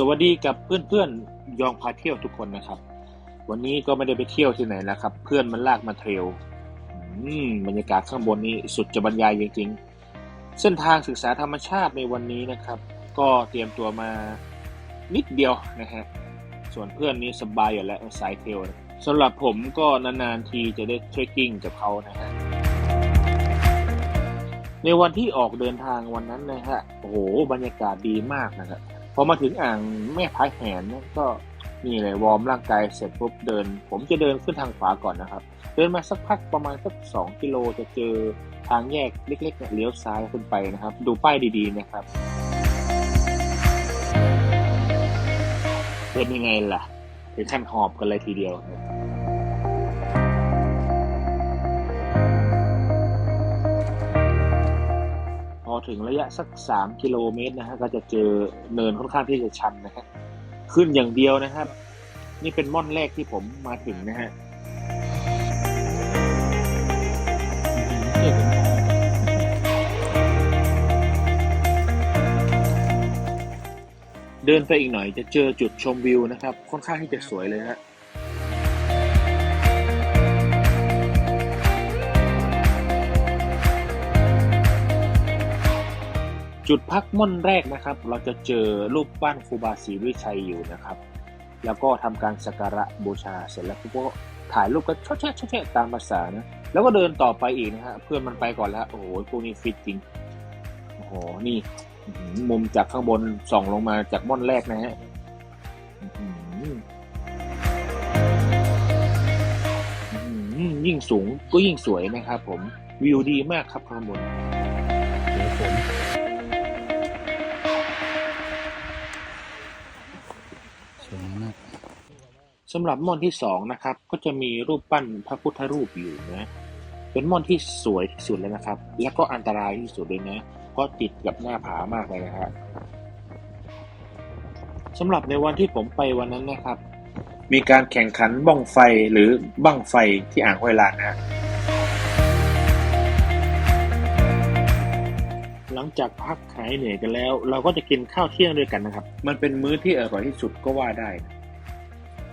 สวัสดีกับเพื่อนๆยองพาเที่ยวทุกคนนะครับ วันนี้ก็ไม่ได้ไปเที่ยวที่ไหนแล้วครับ เพื่อนมันลากมาเทรลอืมบรรยากาศข้างบนนี้สุดจะบรรยายจริงๆ เส้นทางศึกษาธรรมชาติในวันนี้นะครับ ก็เตรียมตัวมานิดเดียวนะฮะส่วนเพื่อนนี้สบายอยู่แล้วสายเทรลสำหรับผมก็นานๆทีจะได้เทรคกิ้งกับเขานะฮะในวันที่ออกเดินทางวันนั้นนะฮะโอ้โหบรรยากาศดีมากนะครับ อมาถึงอ่างแม่พายแหนเนี่ยก็นี่เลยวอร์มร่างกายเสร็จปุ๊บเดิน ผมจะเดินขึ้นทางขวาก่อนนะครับ เดินมาสักพักประมาณสักสองกิโลจะเจอทางแยกเล็กๆเลี้ยวซ้ายขึ้นไปนะครับ ดูป้ายดีๆนะครับ เป็นยังไงล่ะถึงขั้นหอบกันเลยทีเดียวนะพอ ถึงระยะสักสามกิโลเมตรนะฮะก็จะเจอเนินค่อนข้างที่จะชันนะฮะขึ้นอย่างเดียวนะครับ นี่เป็นม่อนแรกที่ผมมาถึงนะฮะเดินไปอีกหน่อยจะเจอจุดชมวิวนะครับ ค่อนข้างที่จะสวยเลยฮะ จุดพักม่อนแรกนะครับ เราจะเจอรูปปั้นครูบาศรีวิชัยอยู่นะครับ แล้วก็ทำการสักการะบูชาเสร็จแล้วก็ถ่ายรูปก็ชดแชะชดแชะตามภาษานะแล้วก็เดินต่อไปอีกนะฮะเพื่อนมันไปก่อนแล้วโอ้โหพวกนี้ฟิตจริงโอ้โหนี่มุมจากข้างบนส่องลงมาจากม่อนแรกนะฮะยิ่งสูงก็ยิ่งสวยนะครับผมวิวดีมากครับข้างบน สำหรับม่อนที่สองนะครับ ก็จะมีรูปปั้นพระพุทธรูปอยู่นะเป็นม่อนที่สวยที่สุดเลยนะครับ แล้วก็อันตรายที่สุดเลยนะก็ติดกับหน้าผามากเลยนะครับสำหรับในวันที่ผมไปวันนั้นนะครับ มีการแข่งขันบ้องไฟหรือบั้งไฟที่อ่างห้วยลานนะฮะหลังจากพักหายเหนื่อยกันแล้ว เราก็จะกินข้าวเที่ยงด้วยกันนะครับ มันเป็นมื้อที่อร่อยที่สุดก็ว่าได้นะ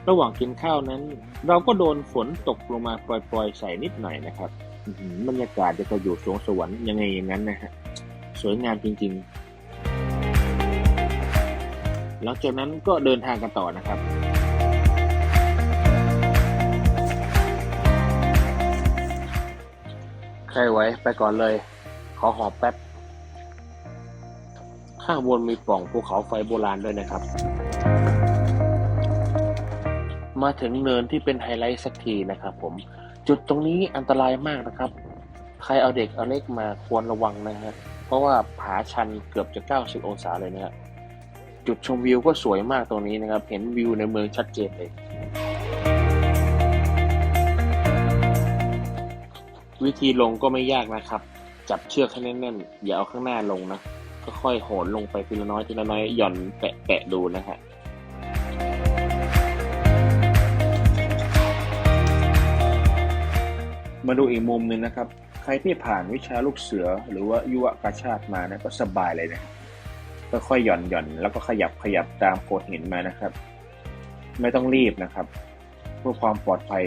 ระหว่างกินข้าวนั้น เราก็โดนฝนตกลงมาปล่อยๆ ใส่นิดหน่อยนะครับอื้อหือบรรยากาศจะกระอยู่สวงสวรรค์ยังไงอย่างนั้นนะฮะสวยงามจริงๆ หลังจากนั้นก็เดินทางกันต่อนะครับ ใครไว้ไปก่อนเลย ขอหอบแป๊บ ข้างบนมีปล่องภูเขาไฟโบราณด้วยนะครับ มาถึงเนินที่เป็นไฮไลท์สักทีนะครับผมจุดตรงนี้อันตรายมากนะครับ ใครเอาเด็กเอาเล็กมาควรระวังนะฮะเพราะว่าผาชันเกือบจะ 90 องศาเลยนะฮะจุดชมวิวก็สวยมากตรงนี้นะครับ เห็นวิวในเมืองชัดเจนเลย วิธีลงก็ไม่ยากนะครับ จับเชือกให้แน่นๆ อย่าเอาข้างหน้าลงนะค่อยๆโหนลงไปทีละน้อยทีละน้อยหย่อนแปะๆดูนะฮะ มาดูอีกมุมหนึ่งนะครับ ใครที่ผ่านวิชาลูกเสือหรือว่ายุวกาชาติมานะก็สบายเลยนะครับค่อยๆหย่อนหย่อนแล้วก็ขยับขยับตามโขดหินมานะครับ ไม่ต้องรีบนะครับ เพื่อความปลอดภัย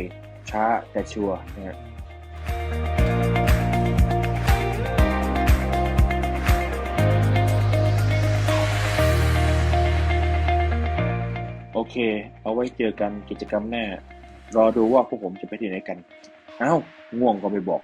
ช้าแต่ชัวร์นะฮะโอเค เอาไว้เจอกันกิจกรรมหน้า รอดูว่าพวกผมจะไปที่ไหนกัน อ้าวง่วงก็ไม่บอก